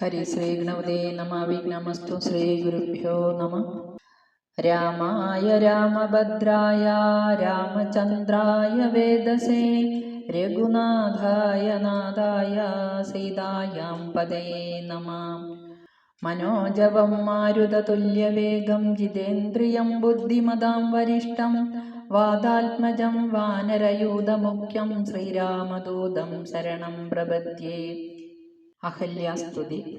ഹരി ശ്രീ ഗണപതേ നമ വിഘ്നമസ്തു ശ്രീ ഗുരുഭ്യോ നമ രാമായ രാമഭദ്രായ രാമചന്ദ്രായ വേദസേ രഘുനാഥായ നാഥായ സീതായാം പദേ നമ മനോജവം മാരുതതുല്യവേഗം ജിതേന്ദ്രിയം ബുദ്ധിമതാം വരിഷ്ടം വാദാത്മജം വാനരയൂതമുഖ്യം ശ്രീരാമദൂതം ശരണം പ്രപദ്യേ അഹല്യാസ്തുതി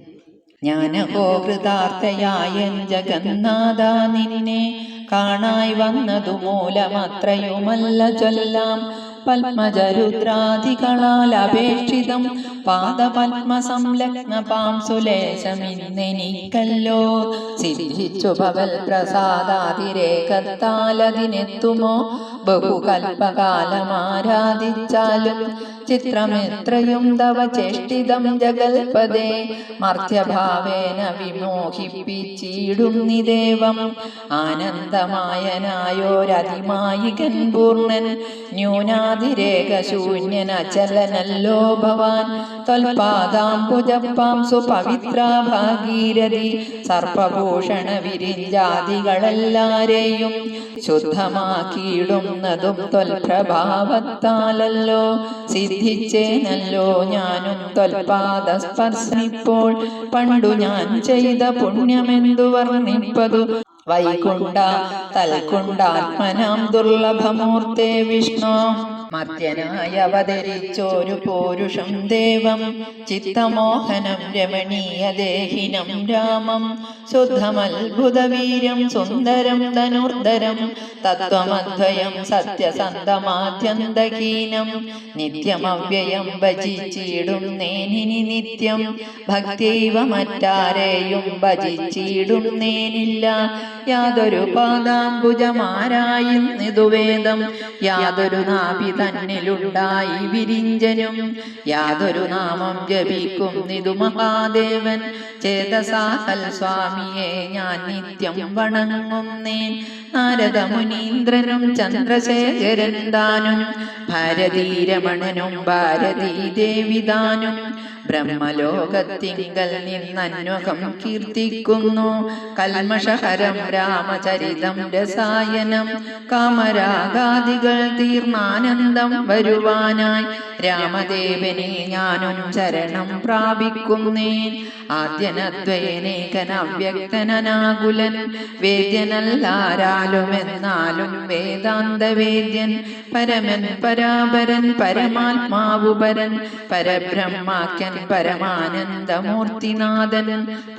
ജ്ഞാനകോ കൃതാർത്ഥയായ ജഗന്നാഥ നിന്നെ. കാണായി വന്നതു മൂലമത്രയുമല്ല ചൊല്ലാം. പത്മജരുദ്രാദികളാൽ അപേക്ഷിതം. പാദപത്മ സംലഗ്ന പാം സുലേശമിന്നെനിക്കല്ലോ സിദ്ധിച്ചു ഭവൽ പ്രസാദാതിരേകത്താലതിനെത്തുമോ? ബഹുകൽപ്പകാലമാരാധിച്ചാലും ചിത്രമെത്രയും തവ ചേഷ്ടിതം ജഗൽപദേ മർത്യഭാവേന വിമോഹിപ്പിച്ചിടും നിദേവം ആനന്ദമായനായോരതിമായികൻ പൂർണൻ ന്യൂനാതിരേഖ ശൂന്യന അചലനല്ലോ ഭവാൻ ത്വൽപാദാംബുജപ്പാം സുപവിത്ര ഭാഗീരഥി സർപ്പഭൂഷണ വിരിഞ്ചാദികളെല്ലാരെയും ശുദ്ധമാക്കിയിടുന്നതും ത്വൽപ്രഭാവത്താലല്ലോ സിദ്ധിച്ചേനല്ലോ ഞാനും ത്വൽപാദസ്പർശനിപ്പോൾ പണ്ടു ഞാൻ ചെയ്ത പുണ്യമെന്തു വർണിപ്പതു? വൈകുണ്ട തൽക്കുണ്ടാത്മനാം ദുർലഭമൂർത്തേ വിഷ്ണു. മർത്യനായി അവതരിച്ചോരു പോരുഷം ദേവം. ചിത്തമോഹനം രമണീയ ദേഹിനം രാമം. ശുദ്ധമത്ഭുതവീര്യം സുന്ദരം ധനുർധരം. തത്വമദ്വയം സത്യസന്ധമാദ്യന്തഹീനം നിത്യമവ്യയം ഭജിച്ചിടും നേനിനി നിത്യം. ഭക്തിവ മറ്റാരെയും ഭജിച്ചിടും നേനില്ല. യാതൊരു പാദാംബുജമാരായും നിതുവേദം. യാതൊരു നാഭി തന്നിലുണ്ടായി വിരിഞ്ചനും. യാതൊരു നാമം ജപിക്കും നിതു മഹാദേവൻ. ചേതസാഹൽ സ്വാമിയെ ഞാൻ നിത്യം വണങ്ങും നേൻ. നാരദ മുനീന്ദ്രനും ചന്ദ്രശേഖരൻ താനും ഭാരതീരമണനും ഭാരതീ ദേവിദാനും ബ്രഹ്മലോകത്തിങ്കൽ നിന്നന്വകം കീർത്തിക്കുന്നു. കൽമഷഹരം രാമചരിതം രസായനം കാമരാഗാദികൾ തീർന്നാനന്ദം വരുവാനായി രാമദേവനെ ഞാനും ചരണം പ്രാപിക്കുന്നേൻ. ആദ്യനദ്വയനേകൻ അവ്യക്തനാകുലൻ വേദ്യനല്ലാരാലും എന്നാലും വേദാന്ത വേദ്യൻ പരമൻ പരാപരൻ പരമാത്മാവുപരൻ പരബ്രഹ്മാക്യൻ പരമാനന്ദമൂർത്തിനാഥൻ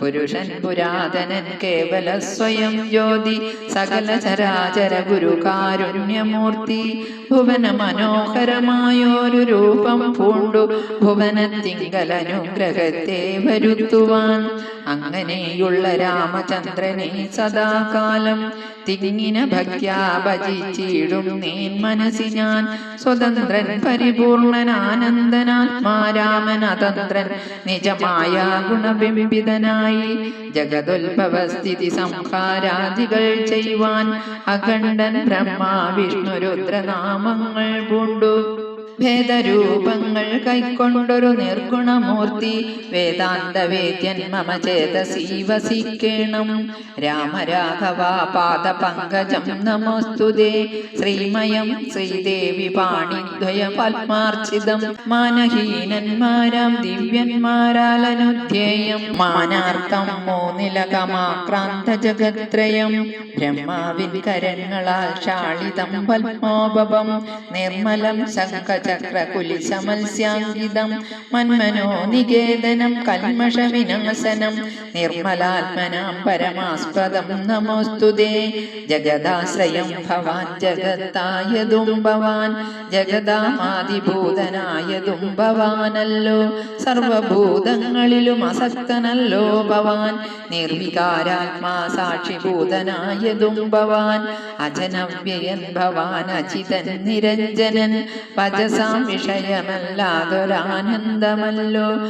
പുരുഷൻ പുരാതനൻ കേവല സ്വയം ജ്യോതി സകല ചരാചര ഗുരു കാരുണ്യമൂർത്തി ഭുവന മനോഹരമായൊരു രൂപം പൂണ്ടു ഭുവനത്തിങ്കലനുഗ്രഹത്തെ വരുത്തുവാൻ. അങ്ങനെയുള്ള രാമചന്ദ്രനെ സദാകാലം തിങ്ങിന ഭക്യാ ഭജിച്ചിടും നേൻ മനസ്സി ഞാൻ സ്വതന്ത്രൻ പരിപൂർണൻ ആനന്ദനാത്മാരാമൻ അതന്ത്രൻ നിജമായ ഗുണബിംബിതനായി ജഗതുത്ഭവസ്ഥിതി സംഹാരാദികൾ ചെയ്യുവാൻ അഖണ്ഡൻ ബ്രഹ്മ വിഷ്ണു പൂണ്ടു. ഭേദരൂപങ്ങൾ കൈക്കൊണ്ടൊരു നിർഗുണമൂർത്തി വേദാന്ത വേദ്യൻ മമ ചേതസി വസിക്കേണം. പാദ പങ്കജം നമോസ്തുതേ ശ്രീമയം ശ്രീദേവി പാണിദ്വയ പത്മാർച്ചിതം. മാനഹീനന്മാരാം ദിവ്യന്മാരാലനുധ്യേയം. മാനാർത്ഥം മൂന്നിലകമാക്രാന്ത ജഗത്രയം ബ്രഹ്മാവിൻ കരങ്ങളാൽ ശാളിതം പത്മോപം നിർമ്മലം ശംഖചക്രകുലിശമത്സ്യാങ്കിതം മന്മനോ നികേതനം കൽമഷ വിനാശനം നിർമ്മലാത്മനാം പരമാസ്പദം നമോസ്തുതേ ജഗദാശ്രയം ഭവാൻ ജഗത്തായതും ഭവാൻ ജഗദാമാതിഭൂതനായതും ഭവാനല്ലോ. സർവഭൂതങ്ങളിലും അസക്തനല്ലോ ഭവാൻ നിർവികാരാത്മാ സാക്ഷിഭൂതനായതും ഭവാൻ അജനവ്യയൻ ഭവാൻ അചിതൻ നിരഞ്ജനൻ ഭജസ മനസാം വിഷയമല്ലാതൊരാനന്ദമല്ലോ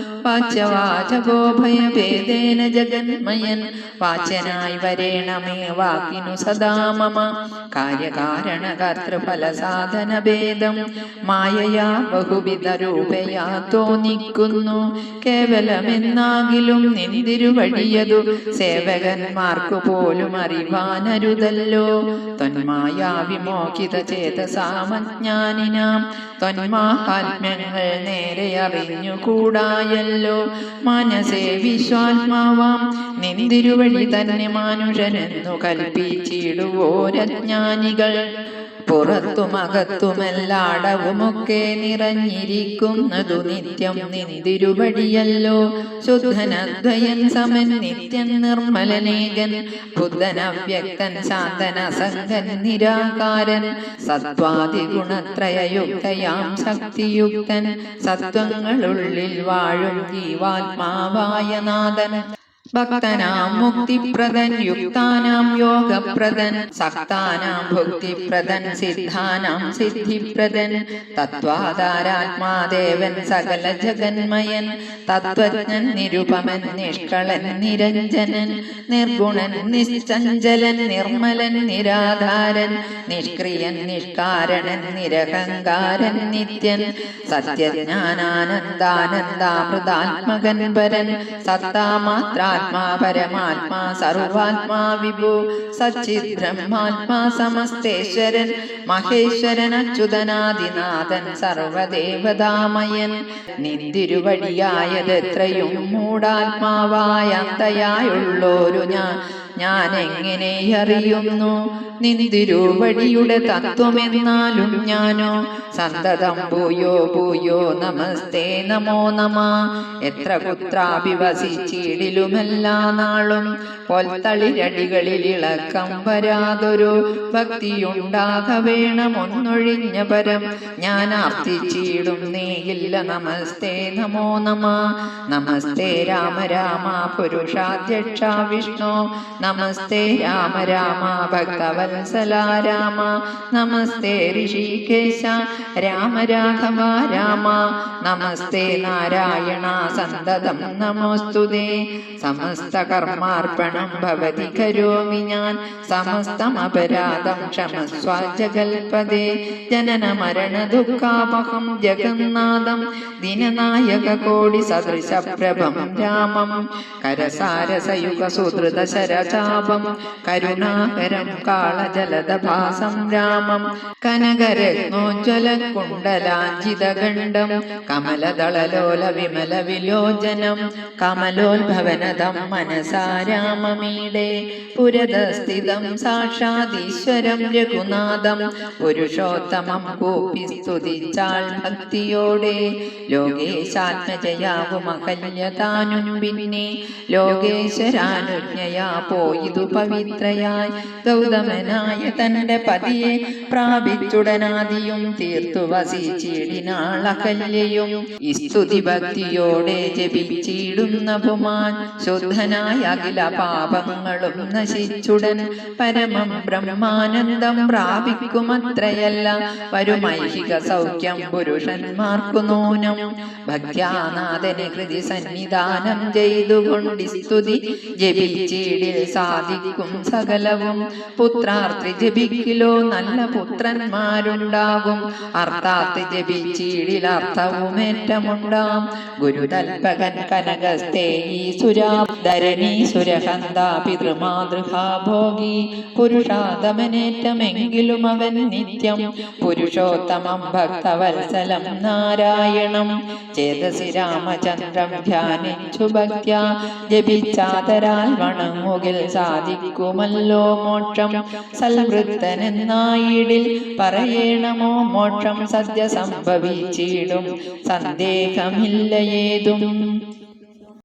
ഭയഭേദേന ജഗന്മയൻ. വാചനായി വരേണമേ വാക്കിനു സദാ മമ. കാര്യകാരണ കർത്തൃഫല സാധന ഭേദം മായയാ ബഹുവിധ രൂപയാ തോന്നിക്കുന്നു. കേവലമെന്നാകിലും നിന്തിരുവഴിയതു സേവകന്മാർക്കു പോലും അറിവാനരുതല്ലോ. തൊന്മായാ വിമോചിത ചേതസാമജ്ഞാനിനാം തൊന്മാഹാത്മ്യങ്ങൾ നേരെ അറിഞ്ഞുകൂടായല്ലോ. മനസ്സേ വിശ്വാത്മാവാം. നിന്തിരുവഴി തന്നെ മാനുഷനെന്നു കൽപ്പിച്ചിടുവോരജ്ഞാനികൾ. പുറത്തുമകത്തുമെല്ലാടവുമൊക്കെ നിറഞ്ഞിരിക്കുന്നതു നിത്യം നിന്തിരുപടിയല്ലോ ശുദ്ധനദ്വയൻ സമൻ നിത്യൻ നിർമ്മലനേകൻ ബുദ്ധനവ്യക്തൻ ശാന്തന സംഗൻ നിരാകാരൻ സത്വാദിഗുണത്രയയുക്തയാം ശക്തിയുക്തൻ സത്വങ്ങളുള്ളിൽ വാഴും ജീവാത്മാവായ നാഥൻ. ഭക്തനാം മുക്തിപ്രദൻ യുക്താനാം യോഗപ്രദൻ സക്താനാം ഭുക്തിപ്രദൻ സിദ്ധാനാം സിദ്ധിപ്രദൻ തത്വാധാരാത്മാദേവൻ സകല ജഗന്മയൻ തത്വജ്ഞൻ നിരുപമൻ നിഷ്കളൻ നിരഞ്ജനൻ നിർഗുണൻ നിശ്ചഞ്ചലൻ നിർമ്മലൻ നിരാധാരൻ നിഷ്ക്രിയൻ നിഷ്കാരണൻ നിരഹങ്കാരൻ നിത്യൻ സത്യജ്ഞാനാനന്ദാനന്ദാമൃതാത്മകൻ പരൻ സത്താമാത്രാത്മാ പരമാത്മാ സർവാത്മാ വിഭു. സച്ചിത് ബ്രഹ്മാത്മാ സമസ്തേശ്വരൻ മഹേശ്വരൻ അച്യുതനാദിനാഥൻ സർവദേവതാമയൻ. നിന്തിരുവഴിയായത് എത്രയും മൂടാത്മാവായ അന്തയായുള്ളോരു ഞാൻ. ഞാൻ എങ്ങനെ അറിയുന്നു നിന്തിരുവടിയുടെ തത്വമെന്നാലും ഞാനോ? സന്തതം ഭൂയോ ഭൂയോ നമസ്തേ നമോ നമ. എത്ര കുത്രാഭിവസിച്ചിടിലുമെല്ലാ നാളും പൊൽത്തളിരടികളിൽ ഇളക്കം വരാതൊരു ഭക്തിയുണ്ടാക വേണമൊന്നൊഴിഞ്ഞ പരം. ഞാൻ ആർത്തിച്ചിടും നീയില്ല നമസ്തേ നമോ നമ. നമസ്തേ രാമ രാമ പുരുഷാധ്യക്ഷ വിഷ്ണു. നമസ്തേ രാമ രാമ ഭക്തവത്സല രാമ. നമസ്തേ ഋഷികേശ രാമ രാഘവ രാമ. നമസ്തേ നാരായണ സന്തതം നമോസ്തുതേ. സമസ്ത കർമാർപ്പണം ഭവതി കരോമി ഞാൻ. സമസ്തമപരാധം ക്ഷമസ്വ ജഗൽപദേ ജനന മരണ ദുഃഖാപഹം ജഗന്നാഥം. ദിനനായക കോടി സദൃശ പ്രഭം രാമം. കരസാരസയുഗ സുധൃത ശരചാപം കരുണാകരം കാളജലദഭാസം രാമം. കനകരത്നോജ്വല കുണ്ടലാഞ്ചിതഗണ്ഡം കമലദളലോല വിമല വിലോചനം കമലോത്ഭവനതം മനസാരാമമീടെ പുരതസ്ഥിതം സാക്ഷാദീശ്വരം രഘുനാഥം പുരുഷോത്തമം കൂപ്പി സ്തുതിച്ചാൾ ഭക്തിയോടെ. ലോകേശാത്മജയാകുമകല്യതാനും പിന്നെ ലോകേശ്വരാനുജ്ഞയാ പോയിതു പവിത്രയായി. ഗൗതമനായ തന്റെ പതിയെ പ്രാപിച്ചുടനാദിയും തീർത്തു വസിച്ചിടിനാളകല്യയും സ്തുതി ഭക്തിയോടെ ജപിച്ചിടുന്ന പുമാൻ ശുദ്ധനായ അഖില പാപങ്ങളും നശിച്ചുടൻ പരമം ബ്രഹ്മാനന്ദം പ്രാപിക്കുമത്രയല്ല. വരുമൈഹിക സൗഖ്യം പുരുഷന്മാർക്കു നൂനം. ഭക്യാനാഥന് കൃതി സന്നിധാനം ചെയ്തുകൊണ്ട് സ്തുതി ജപിച്ചിടിൽ സാധിക്കും. സകലവും പുത്രാർത്ഥി ജപിക്കിലോ നല്ല പുത്രന്മാരുണ്ടാകും. അർത്ഥാർത്ഥി ജപിച്ചിടിൽ അർത്ഥവുമേറ്റമുണ്ടാം. ഗുരുതൽപകൻ കനകസ്തേ സുരാധരണി സുരഹന്ത പിതൃമാതൃഹാ പുരുഷാതമനേറ്റമെങ്കിലും അവൻ നിത്യം പുരുഷോത്തമം ഭക്തവത്സലം നാരായണം. ചേതസി രാമചന്ദ്രം ധ്യാനിച്ചു ഭക്യ ജപിച്ചാതരാൽ വണങ്ങുകിൽ സാധിക്കുമല്ലോ മോക്ഷം. സൽവൃത്തനെന്നായിടിൽ പറയണമോ മോക്ഷം? സദ്യ സംഭവിച്ചിടും സന്ദേഹമില്ല ഏതും